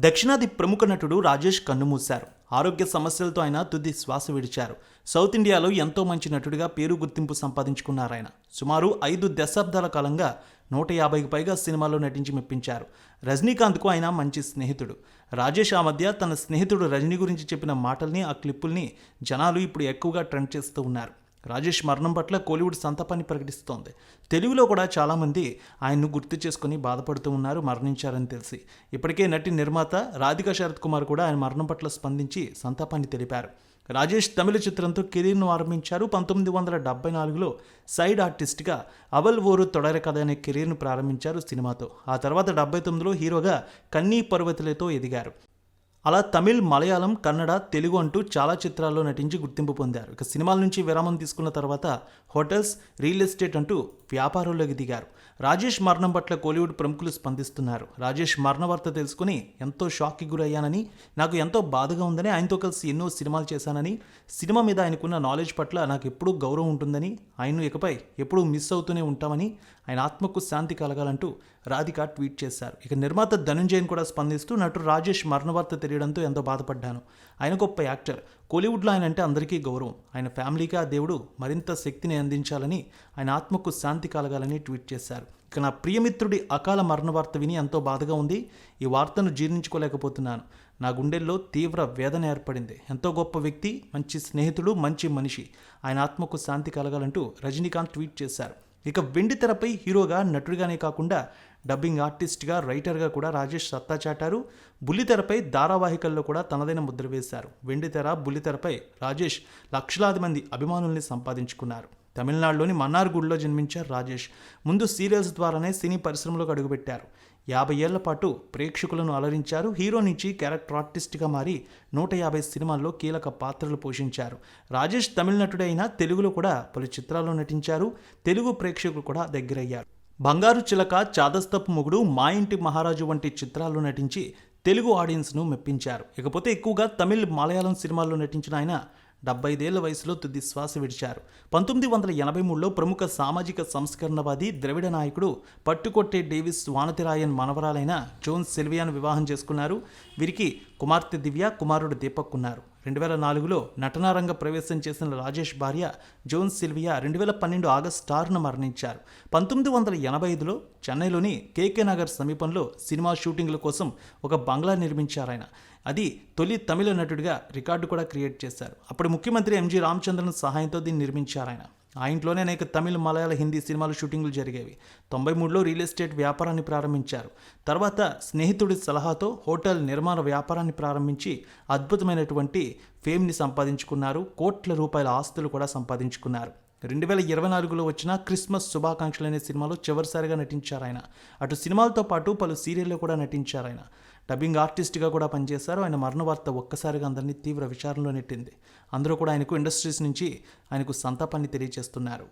దక్షిణాది ప్రముఖ నటుడు రాజేష్ కన్నుమూశారు. ఆరోగ్య సమస్యలతో ఆయన తుది శ్వాస విడిచారు. సౌత్ ఇండియాలో ఎంతో మంచి నటుడిగా పేరు గుర్తింపు సంపాదించుకున్నారు ఆయన. సుమారు ఐదు దశాబ్దాల కాలంగా నూట యాభైకి పైగా సినిమాల్లో నటించి మెప్పించారు. రజనీకాంత్కు ఆయన మంచి స్నేహితుడు. రాజేష్ ఆ మధ్య తన స్నేహితుడు రజనీ గురించి చెప్పిన మాటల్ని ఆ క్లిప్పుల్ని జనాలు ఇప్పుడు ఎక్కువగా ట్రెండ్ చేస్తూ ఉన్నారు. రాజేష్ మరణం పట్ల కోలీవుడ్ సంతాపాన్ని ప్రకటిస్తోంది. తెలుగులో కూడా చాలామంది ఆయన్ను గుర్తు చేసుకుని బాధపడుతూ ఉన్నారు మరణించారని తెలిసి. ఇప్పటికే నటి నిర్మాత రాధికా శరత్ కుమార్ కూడా ఆయన మరణం పట్ల స్పందించి సంతాపాన్ని తెలిపారు. రాజేష్ తమిళ చిత్రంతో కెరీర్ను ఆరంభించారు. పంతొమ్మిది వందల డెబ్బై నాలుగులో సైడ్ ఆర్టిస్ట్గా అవల్ ఓరు తొడర కథ అనే కెరీర్ను ప్రారంభించారు సినిమాతో. ఆ తర్వాత డెబ్బై తొమ్మిదిలో హీరోగా కన్నీ పర్వతులతో ఎదిగారు. అలా తమిళ్ మలయాళం కన్నడ తెలుగు అంటూ చాలా చిత్రాల్లో నటించి గుర్తింపు పొందారు. ఇక సినిమాల నుంచి విరామం తీసుకున్న తర్వాత హోటల్స్ రియల్ ఎస్టేట్ అంటూ వ్యాపారంలోకి దిగారు. రాజేష్ మరణం పట్ల కోలీవుడ్ ప్రముఖులు స్పందిస్తున్నారు. రాజేష్ మరణ వార్త తెలుసుకుని ఎంతో షాక్కి గురయ్యానని నాకు ఎంతో బాధగా ఉందని ఆయనతో కలిసి ఎన్నో సినిమాలు చేశానని సినిమా మీద ఆయనకున్న నాలెడ్జ్ పట్ల నాకు ఎప్పుడూ గౌరవం ఉంటుందని ఆయన్ను ఇకపై ఎప్పుడూ మిస్ అవుతూనే ఉంటామని ఆయన ఆత్మకు శాంతి కలగాలంటూ రాధిక ట్వీట్ చేశారు. ఇక నిర్మాత ధనుంజయన్ కూడా స్పందిస్తూ నటుడు రాజేష్ మరణవార్త తెలియడంతో ఎంతో బాధపడ్డాను. ఆయన గొప్ప యాక్టర్. కోలీవుడ్లో ఆయన అంటే అందరికీ గౌరవం. ఆయన ఫ్యామిలీకి ఆ దేవుడు మరింత శక్తిని అందించాలని ఆయన ఆత్మకు శాంతి కలగాలని ట్వీట్ చేశారు. ఇక నా ప్రియమిత్రుడి అకాల మరణ వార్త విని ఎంతో బాధగా ఉంది. ఈ వార్తను జీర్ణించుకోలేకపోతున్నాను. నా గుండెల్లో తీవ్ర వేదన ఏర్పడింది. ఎంతో గొప్ప వ్యక్తి మంచి స్నేహితుడు మంచి మనిషి. ఆయన ఆత్మకు శాంతి కలగాలంటూ రజనీకాంత్ ట్వీట్ చేశారు. ఇక వెండి తెరపై హీరోగా నటుడిగానే కాకుండా డబ్బింగ్ ఆర్టిస్ట్గా రైటర్గా కూడా రాజేష్ సత్తా చాటారు. బుల్లితెరపై ధారావాహికల్లో కూడా తనదైన ముద్ర వేశారు. వెండితెర బుల్లితెరపై రాజేష్ లక్షలాది మంది అభిమానుల్ని సంపాదించుకున్నారు. తమిళనాడులోని మన్నార్గూడ్లో జన్మించారు రాజేష్. ముందు సీరియల్స్ ద్వారానే సినీ పరిశ్రమలోకి అడుగుపెట్టారు. యాభై ఏళ్ళ పాటు ప్రేక్షకులను అలరించారు. హీరో నుంచి క్యారెక్టర్ ఆర్టిస్ట్గా మారి నూట యాభై సినిమాల్లో కీలక పాత్రలు పోషించారు. రాజేష్ తమిళ నటుడైన తెలుగులో కూడా పలు చిత్రాల్లో నటించారు. తెలుగు ప్రేక్షకులు కూడా దగ్గరయ్యారు. బంగారు చిలక చాదస్తపు మొగుడు మా ఇంటి మహారాజు వంటి చిత్రాల్లో నటించి తెలుగు ఆడియన్స్ను మెప్పించారు. ఇకపోతే ఎక్కువగా తమిళ్ మలయాళం సినిమాల్లో నటించిన ఆయన డెబ్బై ఐదేళ్ళ వయసులో తుది శ్వాస విడిచారు. పంతొమ్మిది వందల ఎనభై మూడులో ప్రముఖ సామాజిక సంస్కరణవాది ద్రవిడ నాయకుడు పట్టుకొట్టే డేవిస్ వానతిరాయన్ మనవరాలైన జోన్ సెల్వియాను వివాహం చేసుకున్నారు. వీరికి కుమార్తె దివ్య కుమారుడు దీపక్ ఉన్నారు. రెండు వేల నాలుగులో నటనారంగ ప్రవేశం చేసిన రాజేష్ భార్య జోన్ సిల్వియా రెండు వేల పన్నెండు ఆగస్టు ఆరున మరణించారు. పంతొమ్మిది వందల ఎనభై ఐదులో చెన్నైలోని కేకే నగర్ సమీపంలో సినిమా షూటింగ్ల కోసం ఒక బంగ్లా నిర్మించారు ఆయన అది తొలి తమిళ నటుడిగా రికార్డు కూడా క్రియేట్ చేశారు. అప్పుడు ముఖ్యమంత్రి ఎంజి రామచంద్రన్ సహాయంతో దీన్ని నిర్మించారు ఆయన ఆ ఇంట్లోనే అనేక తమిళ మలయాళ హిందీ సినిమాలు షూటింగ్లు జరిగేవి. తొంభై మూడులో రియల్ ఎస్టేట్ వ్యాపారాన్ని ప్రారంభించారు. తర్వాత స్నేహితుడి సలహాతో హోటల్ నిర్మాణ వ్యాపారాన్ని ప్రారంభించి అద్భుతమైనటువంటి ఫేమ్ని సంపాదించుకున్నారు. కోట్ల రూపాయల ఆస్తులు కూడా సంపాదించుకున్నారు. రెండు వేల ఇరవై నాలుగులో వచ్చిన క్రిస్మస్ శుభాకాంక్షలు అనే సినిమాలో చివరిసారిగా నటించారు ఆయన. అటు సినిమాలతో పాటు పలు సీరియల్లో కూడా నటించారు ఆయన. డబ్బింగ్ ఆర్టిస్ట్గా కూడా పనిచేశారు. ఆయన మరణ వార్త ఒక్కసారిగా అందరినీ తీవ్ర విచారంలో నెట్టింది. అందరూ కూడా ఆయనకు ఇండస్ట్రీస్ నుంచి ఆయనకు సంతాపాన్ని తెలియజేస్తున్నారు.